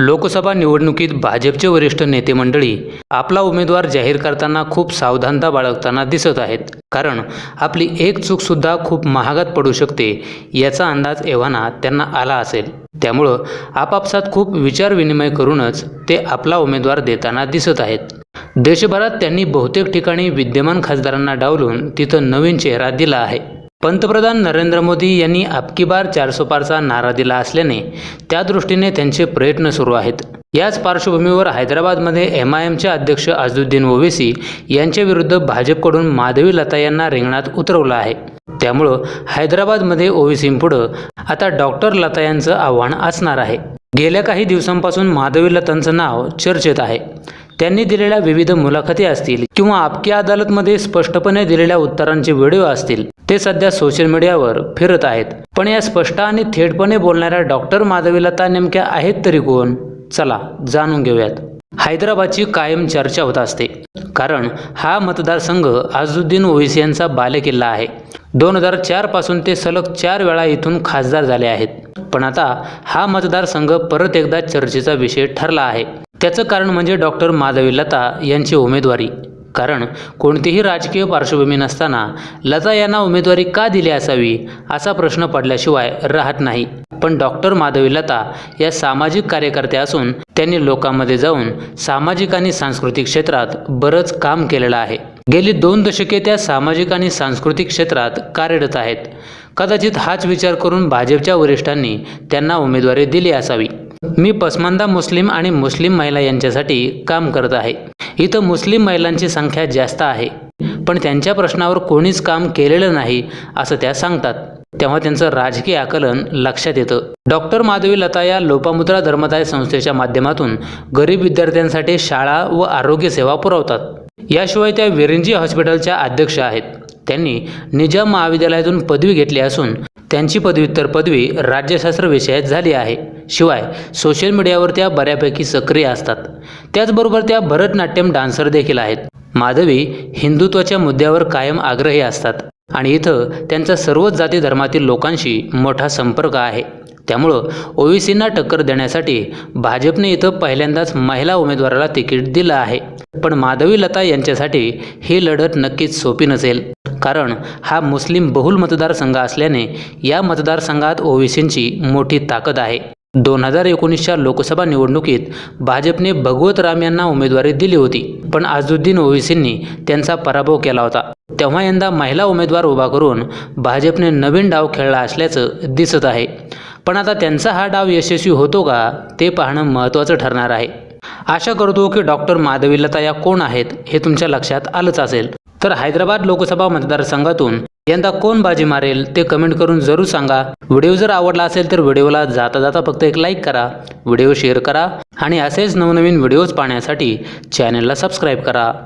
लोकसभा निवडणुकीत भाजपचे वरिष्ठ नेते मंडळी आपला उमेदवार जाहीर करताना खूप सावधानता बाळगताना दिसत आहेत. कारण आपली एक चूकसुद्धा खूप महागात पडू शकते याचा अंदाज एव्हाना त्यांना आला असेल. त्यामुळं आपापसात खूप विचारविनिमय करूनच ते आपला उमेदवार देताना दिसत आहेत. देशभरात त्यांनी बहुतेक ठिकाणी विद्यमान खासदारांना डावलून तिथं नवीन चेहरा दिला आहे. पंतप्रधान नरेंद्र मोदी यांनी आपकी बार चारसो पारचा नारा दिला असल्याने त्या दृष्टीने त्यांचे प्रयत्न सुरू आहेत. याच पार्श्वभूमीवर हैदराबादमध्ये एम आय एमचे अध्यक्ष अझुद्दीन ओवेसी यांच्या विरुद्ध भाजपकडून माधवी लता यांना रिंगणात उतरवलं आहे. त्यामुळं हैदराबादमध्ये ओवेसींपुढं आता डॉक्टर लता यांचं आव्हान असणार आहे. गेल्या काही दिवसांपासून माधवी लतांचं नाव चर्चेत आहे. त्यांनी दिलेल्या विविध मुलाखती असतील किंवा आपकी अदालतमध्ये स्पष्टपणे दिलेल्या उत्तरांचे व्हिडिओ असतील ते सध्या सोशल मीडियावर फिरत आहेत. पण या स्पष्ट आणि थेटपणे बोलणाऱ्या डॉक्टर माधवीलता नेमक्या आहेत तरी कोण? चला जाणून घेऊयात. हैदराबादची कायम चर्चा होत असते. कारण हा मतदारसंघ आजुद्दीन ओवेसी यांचा बालेकिल्ला आहे. दोन हजार चारपासून ते सलग चार वेळा इथून खासदार झाले आहेत. पण आता हा मतदारसंघ परत एकदा चर्चेचा विषय ठरला आहे. त्याचं कारण म्हणजे डॉक्टर माधवी लता यांची उमेदवारी. कारण कोणतीही राजकीय पार्श्वभूमी नसताना लता यांना उमेदवारी का दिली असावी असा प्रश्न पडल्याशिवाय राहत नाही. पण डॉक्टर माधवी लता या सामाजिक कार्यकर्त्या असून त्यांनी लोकांमध्ये जाऊन सामाजिक आणि सांस्कृतिक क्षेत्रात बरंच काम केलेलं आहे. गेली दोन दशके त्या सामाजिक आणि सांस्कृतिक क्षेत्रात कार्यरत आहेत. कदाचित हाच विचार करून भाजपच्या वरिष्ठांनी त्यांना उमेदवारी दिली असावी. मी पसमांदा मुस्लिम आणि मुस्लिम महिला यांच्यासाठी काम करत आहे. इथं मुस्लिम महिलांची संख्या जास्त आहे. पण त्यांच्या प्रश्नावर कोणीच काम केलेलं नाही असं त्या सांगतात. तेव्हा त्यांचं राजकीय आकलन लक्षात येतं. डॉक्टर माधवी लता या लोपामुद्रा धर्मदाय संस्थेच्या माध्यमातून गरीब विद्यार्थ्यांसाठी शाळा व आरोग्य सेवा पुरवतात. याशिवाय त्या विरंजी हॉस्पिटलच्या अध्यक्ष आहेत. त्यांनी निजाम महाविद्यालयातून पदवी घेतली असून त्यांची पदव्युत्तर पदवी राज्यशास्त्र विषयात झाली आहे. शिवाय सोशल मीडियावर त्या बऱ्यापैकी सक्रिय असतात. त्याचबरोबर त्या भरतनाट्यम डान्सर देखील आहेत. माधवी हिंदुत्वाच्या मुद्द्यावर कायम आग्रही असतात आणि इथं त्यांचा सर्वच जाती धर्मातील लोकांशी मोठा संपर्क आहे. त्यामुळं ओबीसींना टक्कर देण्यासाठी भाजपने इथं पहिल्यांदाच महिला उमेदवाराला तिकीट दिलं आहे. पण माधवी लता यांच्यासाठी ही लढत नक्कीच सोपी नसेल. कारण हा मुस्लिम बहुल मतदारसंघ असल्याने या मतदारसंघात ओवीसींची मोठी ताकद आहे. दोन हजार एकोणीसच्या लोकसभा निवडणुकीत भाजपने भगवत राम यांना उमेदवारी दिली होती पण आजुद्दीन ओवेसींनी त्यांचा पराभव केला होता. तेव्हा यंदा महिला उमेदवार उभा करून भाजपने नवीन डाव खेळला असल्याचं दिसत आहे. पण आता त्यांचा हा डाव यशस्वी होतो का ते पाहणं महत्त्वाचं ठरणार आहे. आशा करतो की डॉक्टर माधवीलता या कोण आहेत हे तुमच्या लक्षात आलंच असेल. तर हैदराबाद लोकसभा मतदारसंघातून यंदा कोण बाजी मारेल ते कमेंट करून जरूर सांगा. व्हिडिओ जर आवडला असेल तर व्हिडिओला जाता जाता फक्त एक लाईक करा. व्हिडिओ शेअर करा आणि असेच नवनवीन व्हिडिओज पाहण्यासाठी चॅनलला सबस्क्राईब करा.